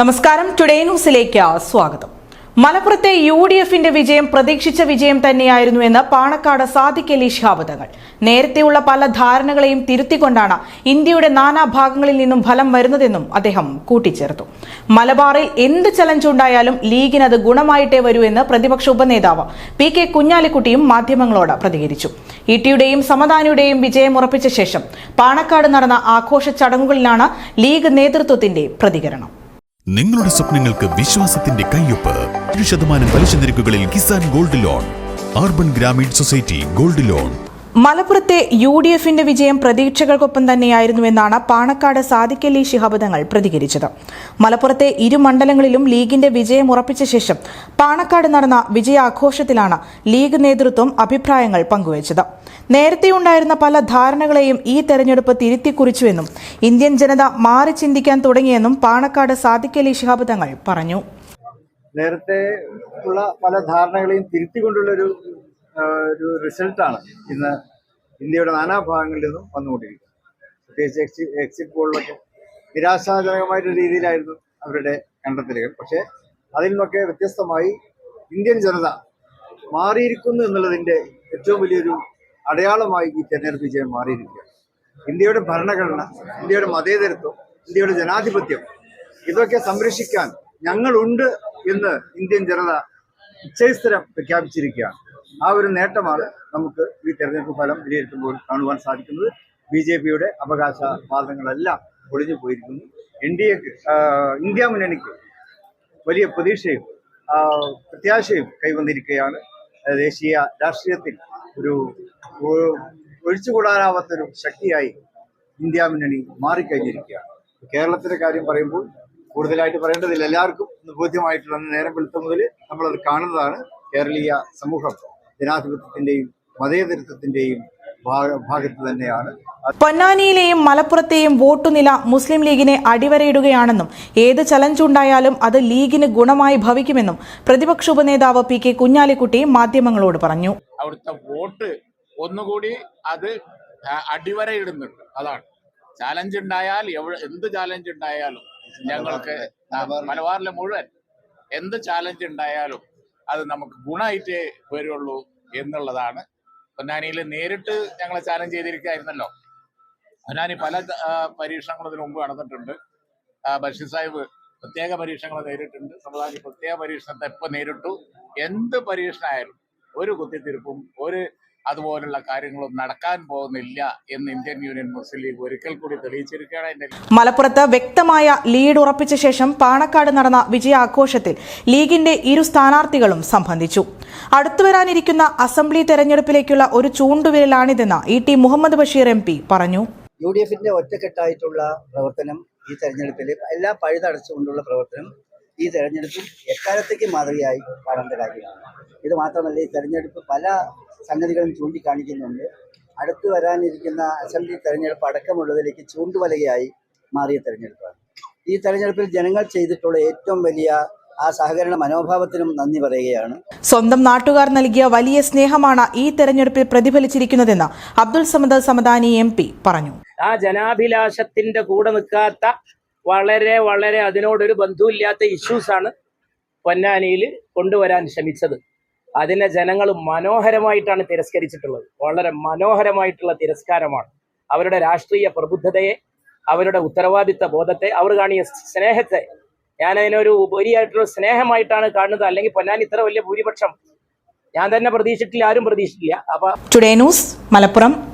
നമസ്കാരം. ടുഡേ ന്യൂസിലേക്ക് സ്വാഗതം. മലപ്പുറത്തെ യു ഡി എഫിന്റെ വിജയം പ്രതീക്ഷിച്ച വിജയം തന്നെയായിരുന്നു എന്ന് പാണക്കാട് സാദിഖ് അലി ശിഹാബ് നേരത്തെയുള്ള പല ധാരണകളെയും തിരുത്തിക്കൊണ്ടാണ് ഇന്ത്യയുടെ നാനാഭാഗങ്ങളിൽ നിന്നും ഫലം വരുന്നതെന്നും അദ്ദേഹം കൂട്ടിച്ചേർത്തു. മലബാറിൽ എന്ത് ചലഞ്ച് ഉണ്ടായാലും ലീഗിന് അത് ഗുണമായിട്ടേ വരൂ എന്ന് പ്രതിപക്ഷ ഉപനേതാവ് പി കെ കുഞ്ഞാലിക്കുട്ടിയും മാധ്യമങ്ങളോട് പ്രതികരിച്ചു. ഇടിയുടെയും സമദാനിയുടെയും വിജയം ഉറപ്പിച്ച ശേഷം പാണക്കാട് നടന്ന ആഘോഷ ചടങ്ങുകളിലാണ് ലീഗ് നേതൃത്വത്തിന്റെ പ്രതികരണം. നിങ്ങളുടെ സ്വപ്നങ്ങൾക്ക് വിശ്വാസത്തിന്റെ കയ്യൊപ്പ്. ഏഴ് ശതമാനം പലിശ നിരക്കുകളിൽ Kisan gold loan. Urban Grameen society gold loan. മലപ്പുറത്തെ യു ഡി എഫിന്റെ വിജയം പ്രതീക്ഷകൾക്കൊപ്പം തന്നെയായിരുന്നുവെന്നാണ് പാണക്കാട് സാദിഖലി അലി ശിഹാബ് തങ്ങൾ പ്രതികരിച്ചത്. മലപ്പുറത്തെ ഇരു മണ്ഡലങ്ങളിലും ലീഗിന്റെ വിജയം ഉറപ്പിച്ച ശേഷം പാണക്കാട് നടന്ന വിജയാഘോഷത്തിലാണ് ലീഗ് നേതൃത്വം അഭിപ്രായങ്ങൾ പങ്കുവച്ചത്. നേരത്തെയുണ്ടായിരുന്ന പല ധാരണകളെയും ഈ തെരഞ്ഞെടുപ്പ് തിരുത്തിക്കുറിച്ചുവെന്നും ഇന്ത്യൻ ജനത മാറി ചിന്തിക്കാൻ തുടങ്ങിയെന്നും പാണക്കാട് സാദിഖലി അലി ശിഹാബ് തങ്ങൾ പറഞ്ഞു. നേരത്തെ ഉള്ള പല ധാരണകളെയും തിരുത്തിക്കൊണ്ടുള്ളൊരു ആ, ഒരു റിസൾട്ടാണ് ഇന്ന് ഇന്ത്യയുടെ നാനാഭാഗങ്ങളിൽ നിന്നും വന്നുകൊണ്ടിരിക്കുന്നത്. പ്രത്യേകിച്ച് എക്സി എക്സിറ്റ് പോളിലൊക്കെ നിരാശാജനകമായിട്ടുള്ള രീതിയിലായിരുന്നു അവരുടെ കണ്ടെത്തലുകൾ. പക്ഷേ അതിൽ നിന്നൊക്കെ വ്യത്യസ്തമായി ഇന്ത്യൻ ജനത മാറിയിരിക്കുന്നു എന്നുള്ളതിന്റെ ഏറ്റവും വലിയൊരു അടയാളമായി ഈ തെരഞ്ഞെടുപ്പ് വിജയം മാറിയിരിക്കുകയാണ്. ഇന്ത്യയുടെ ഭരണഘടന ഇന്ത്യയുടെ മതേതരത്വം ഇന്ത്യയുടെ ജനാധിപത്യം ഇതൊക്കെ സംരക്ഷിക്കാൻ ഞങ്ങളുണ്ട് എന്ന് ഇന്ത്യൻ ജനത ഉച്ചസ്ഥരം പ്രഖ്യാപിച്ചിരിക്കുകയാണ്. ആ ഒരു നേട്ടമാണ് നമുക്ക് ഈ തെരഞ്ഞെടുപ്പ് ഫലം വിലയിരുത്തുമ്പോൾ കാണുവാൻ സാധിക്കുന്നത്. ബി ജെ പിയുടെ അവകാശ വാദങ്ങളെല്ലാം ഒളിഞ്ഞു പോയിരിക്കുന്നു. എൻ ഡി എക്ക് ഇന്ത്യ മുന്നണിക്ക് വലിയ പ്രതീക്ഷയും പ്രത്യാശയും കൈവന്നിരിക്കുകയാണ്. ദേശീയ രാഷ്ട്രീയത്തിൽ ഒരു ഒഴിച്ചുകൂടാനാവാത്തൊരു ശക്തിയായി ഇന്ത്യ മുന്നണി മാറിക്കഴിഞ്ഞിരിക്കുകയാണ്. കേരളത്തിന്റെ കാര്യം പറയുമ്പോൾ കൂടുതലായിട്ട് പറയേണ്ടതില്ല. എല്ലാവർക്കും ബോധ്യമായിട്ടുള്ള നേരം വെളുത്ത മുതൽ നമ്മളത് കാണുന്നതാണ് കേരളീയ സമൂഹം. ജനാധിപത്യത്തിന്റെയും മതേതരത്വത്തിന്റെയും ഭാഗ- ഭാഗത്ത് തന്നെയാണ്. പൊന്നാനിയിലെയും മലപ്പുറത്തെയും വോട്ടുനില മുസ്ലിം ലീഗിനെ അടിവരയിടുകയാണെന്നും ഏത് ചലഞ്ച് ഉണ്ടായാലും അത് ലീഗിന് ഗുണമായി ഭവിക്കുമെന്നും പ്രതിപക്ഷ ഉപനേതാവ് പി കെ കുഞ്ഞാലിക്കുട്ടി മാധ്യമങ്ങളോട് പറഞ്ഞു. അവിടുത്തെ വോട്ട് ഒന്നുകൂടി അത് അടിവരയിടുന്നുണ്ട്. അതാണ്. ചാലഞ്ച് ഉണ്ടായാൽ എന്ത് ചാലഞ്ച് ഉണ്ടായാലും ഞങ്ങൾക്ക് മലബാറിലെ മുഴുവൻ എന്ത് ചാലഞ്ച് ഉണ്ടായാലും അത് നമുക്ക് ഗുണമായിട്ടേ വരുള്ളൂ എന്നുള്ളതാണ്. പൊന്നാനിയിൽ നേരിട്ട് ഞങ്ങളെ ചാലഞ്ച് ചെയ്തിരിക്കുകയായിരുന്നല്ലോ. പൊന്നാനി പല പരീക്ഷണങ്ങളും ഇതിനു മുമ്പ് നടന്നിട്ടുണ്ട്. ബഷീർ സാഹിബ് പ്രത്യേക പരീക്ഷണങ്ങൾ നേരിട്ടുണ്ട്. സമുദായ പ്രത്യേക പരീക്ഷണത്തെ എപ്പോൾ നേരിട്ടു? എന്ത് പരീക്ഷണമായാലും ഒരു കുത്തിത്തിരിപ്പും ഒരു അതുപോലുള്ള കാര്യങ്ങളും നടക്കാൻ പോകുന്നില്ല എന്ന് ഇന്ത്യൻ യൂണിയൻ മുസ്ലിം ലീഗ് ഒരിക്കൽ കൂടി തെളിയിച്ചിരിക്കുകയാണ് മലപ്പുറത്ത് വ്യക്തമായ ലീഡ് ഉറപ്പിച്ച ശേഷം പാണക്കാട് നടന്ന വിജയാഘോഷത്തിൽ ലീഗിന്റെ ഇരു സ്ഥാനാർത്ഥികളും സംബന്ധിച്ചു. അടുത്തുവരാനിരിക്കുന്ന അസംബ്ലി തെരഞ്ഞെടുപ്പിലേക്കുള്ള ഒരു ചൂണ്ടുവിരലാണിതെന്ന് E T Muhammad Basheer M P പറഞ്ഞു. യു ഡി എഫിന്റെ ഒറ്റക്കെട്ടായിട്ടുള്ള പ്രവർത്തനം ഈ തെരഞ്ഞെടുപ്പിൽ എല്ലാം പഴുതടച്ചുകൊണ്ടുള്ള പ്രവർത്തനം ഈ തെരഞ്ഞെടുപ്പിൽ എക്കാലത്തേക്ക് മാതൃകയായി കാണേണ്ട കാര്യമാണ്. ഇത് മാത്രമല്ല ഈ തെരഞ്ഞെടുപ്പ് പല സംഗതികളും ചൂണ്ടിക്കാണിക്കുന്നുണ്ട്. അടുത്തു വരാനിരിക്കുന്ന അസംബ്ലി തെരഞ്ഞെടുപ്പ് അടക്കമുള്ളതിലേക്ക് ചൂണ്ടുവലകയായി മാറിയ തെരഞ്ഞെടുപ്പാണ്. ഈ തെരഞ്ഞെടുപ്പിൽ ജനങ്ങൾ ചെയ്തിട്ടുള്ള ഏറ്റവും വലിയ ആ സഹകരണ മനോഭാവത്തിനും നന്ദി പറയുകയാണ്. സ്വന്തം നാട്ടുകാർ നൽകിയ വലിയ സ്നേഹമാണ് ഈ തെരഞ്ഞെടുപ്പിൽ പ്രതിഫലിച്ചിരിക്കുന്നതെന്ന് അബ്ദുൾ സമദ് സമദാനി എം പി പറഞ്ഞു. ആ ജനാഭിലാഷത്തിന്റെ കൂടെ നിൽക്കാത്ത വളരെ വളരെ അതിനോടൊരു ബന്ധുവില്ലാത്ത ഇഷ്യൂസാണ് ആണ് പൊന്നാനിയിൽ കൊണ്ടുവരാൻ ശ്രമിച്ചത്. അതിനെ ജനങ്ങൾ മനോഹരമായിട്ടാണ് തിരസ്കരിച്ചിട്ടുള്ളത്. വളരെ മനോഹരമായിട്ടുള്ള തിരസ്കാരമാണ്. അവരുടെ രാഷ്ട്രീയ പ്രബുദ്ധതയെ അവരുടെ ഉത്തരവാദിത്ത ബോധത്തെ അവർ കാണിയ സ്നേഹത്തെ. ഞാൻ അതിനൊരു ഉപരിയായിട്ടുള്ള സ്നേഹമായിട്ടാണ് കാണുന്നത്. അല്ലെങ്കിൽ പൊന്നാൻ ഇത്ര വലിയ ഭൂരിപക്ഷം ഞാൻ തന്നെ പ്രതീക്ഷിച്ചിട്ടില്ല ആരും പ്രതീക്ഷിച്ചിട്ടില്ല. അപ്പൊ ടുഡേ ന്യൂസ് മലപ്പുറം.